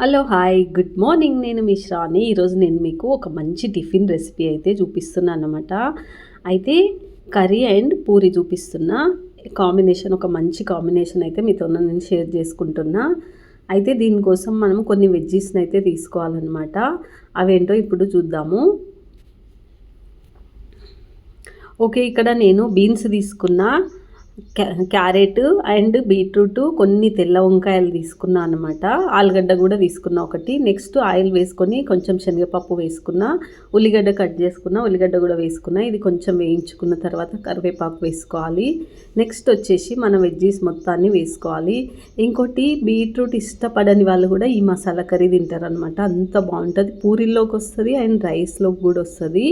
Hello hi good morning. నేను మీ శ్రాని ఈరోజు నేను మీకు ఒక మంచి టిఫిన్ రెసిపీ అయితే చూపిస్తున్నాను అనమాట అయితే కర్రీ అండ్ పూరి చూపిస్తున్నా. కాంబినేషన్ ఒక మంచి కాంబినేషన్ అయితే మీతో నేను షేర్ చేసుకుంటున్నా. అయితే దీనికోసం మనం కొన్ని వెజ్జీస్ని అయితే తీసుకోవాలన్నమాట. అవేంటో ఇప్పుడు చూద్దాము. ఓకే ఇక్కడ నేను బీన్స్ తీసుకున్నా. క్యారెట్ అండ్ బీట్రూట్ కొన్ని తెల్ల వంకాయలు తీసుకున్నా అనమాట ఆలుగడ్డ కూడా తీసుకున్నా ఒకటి. నెక్స్ట్ ఆయిల్ వేసుకొని కొంచెం శనగపప్పు వేసుకున్నా ఉల్లిగడ్డ కట్ చేసుకున్నా ఉల్లిగడ్డ కూడా వేసుకున్నా. ఇది కొంచెం వేయించుకున్న తర్వాత కరివేపాకు వేసుకోవాలి. నెక్స్ట్ వచ్చేసి మన వెజ్జీస్ మొత్తాన్ని వేసుకోవాలి. ఇంకోటి బీట్రూట్ ఇష్టపడని వాళ్ళు కూడా ఈ మసాలా కర్రీ తింటారనమాట అంత బాగుంటుంది. పూరిల్లోకి వస్తుంది అండ్ రైస్లోకి కూడా వస్తుంది.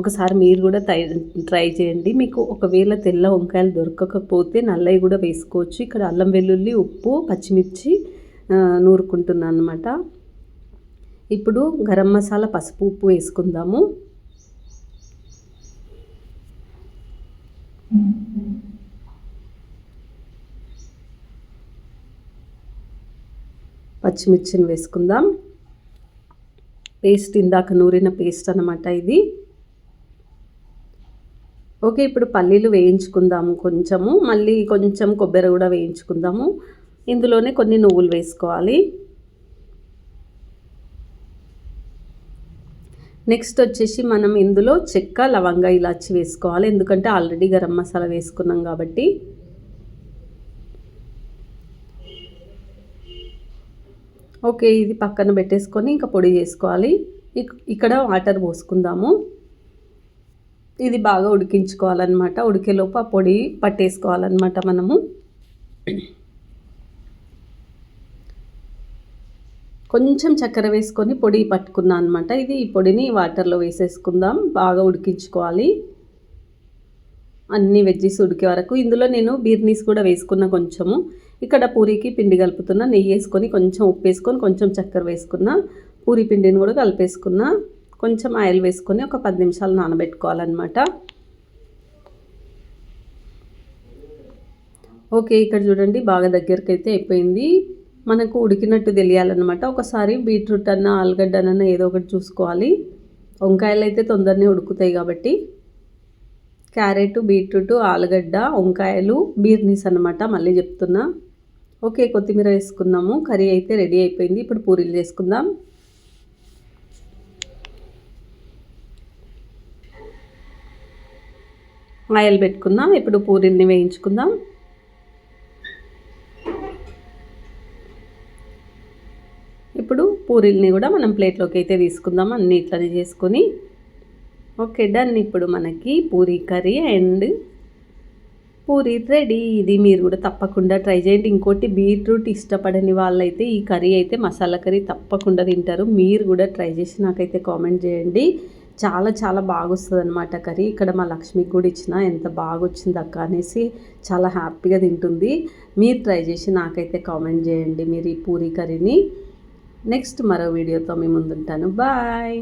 ఒకసారి మీరు కూడా ట్రై ట్రై చేయండి. మీకు ఒకవేళ తెల్ల వంకాయలు దొరకకపోతే నల్లవి కూడా వేసుకోవచ్చు. ఇక్కడ అల్లం వెల్లుల్లి ఉప్పు పచ్చిమిర్చి నూరుకుంటున్నాను అనమాట ఇప్పుడు గరం మసాలా పసుపు ఉప్పు వేసుకుందాము. పచ్చిమిర్చిని వేసుకుందాం. పేస్ట్ ఇందాక నూరిన పేస్ట్ అనమాట ఇది. ఓకే ఇప్పుడు పల్లీలు వేయించుకుందాము కొంచెము. మళ్ళీ కొంచెం కొబ్బరి కూడా వేయించుకుందాము. ఇందులోనే కొన్ని నువ్వులు వేసుకోవాలి. నెక్స్ట్ వచ్చేసి మనం ఇందులో చెక్క లవంగ ఇలాచి వేసుకోవాలి. ఎందుకంటే ఆల్రెడీ గరం మసాలా వేసుకున్నాం కాబట్టి. ఓకే ఇది పక్కన పెట్టేసుకొని ఇంకా పొడి చేసుకోవాలి. ఇక్కడ వాటర్ పోసుకుందాము. ఇది బాగా ఉడికించుకోవాలన్నమాట. ఉడికేలోపు ఆ పొడి పట్టేసుకోవాలన్నమాట మనము. కొంచెం చక్కెర వేసుకొని పొడి పట్టుకున్నా అనమాట ఇది ఈ పొడిని వాటర్లో వేసేసుకుందాం. బాగా ఉడికించుకోవాలి. అన్ని వెజ్జీస్ ఉడికే వరకు. ఇందులో నేను బీర్నీస్ కూడా వేసుకున్న కొంచెము. ఇక్కడ పూరికి పిండి కలుపుతున్నా. నెయ్యి వేసుకొని కొంచెం ఉప్పు వేసుకొని కొంచెం చక్కెర వేసుకున్న. పూరి పిండిని కూడా కలిపేసుకున్నా. కొంచెం ఆయిల్ వేసుకొని ఒక పది నిమిషాలు నానబెట్టుకోవాలన్నమాట. ఓకే ఇక్కడ చూడండి బాగా దగ్గరికి అయితే అయిపోయింది. మనకు ఉడికినట్టు తెలియాలన్నమాట. ఒకసారి బీట్రూట్ అన్న ఆలుగడ్డ అన్న ఏదో ఒకటి చూసుకోవాలి. వంకాయలు అయితే తొందరనే ఉడుకుతాయి కాబట్టి. క్యారెట్ బీట్రూట్ ఆలుగడ్డ వంకాయలు బీర్నీస్ అనమాట మళ్ళీ చెప్తున్నా. ఓకే కొత్తిమీర వేసుకున్నాము. కర్రీ అయితే రెడీ అయిపోయింది. ఇప్పుడు పూరీలు చేసుకుందాం. ఆయిల్ పెట్టుకుందాం. ఇప్పుడు పూరీల్ని వేయించుకుందాం. ఇప్పుడు పూరీల్ని కూడా మనం ప్లేట్లోకి అయితే తీసుకుందాం. అన్ని ఇట్లనే చేసుకొని. Okay done. ఇప్పుడు మనకి puri curry and puri ready. ఇది మీరు కూడా తప్పకుండా ట్రై చేయండి. ఇంకోటి బీట్రూట్ ఇష్టపడని వాళ్ళైతే ఈ కర్రీ అయితే మసాలా కర్రీ తప్పకుండా తింటారు. మీరు కూడా ట్రై చేసి నాకైతే కామెంట్ చేయండి. చాలా చాలా బాగా వస్తుంది అనమాట కర్రీ. ఇక్కడ మా లక్ష్మికి కూడా ఇచ్చిన ఎంత బాగా వచ్చింది అక్క అనేసి చాలా హ్యాపీగా తింటుంది. మీరు ట్రై చేసి నాకైతే కామెంట్ చేయండి మీరు ఈ పూరీ కర్రీని. నెక్స్ట్ మరో వీడియోతో మీ ముందుంటాను. బాయ్!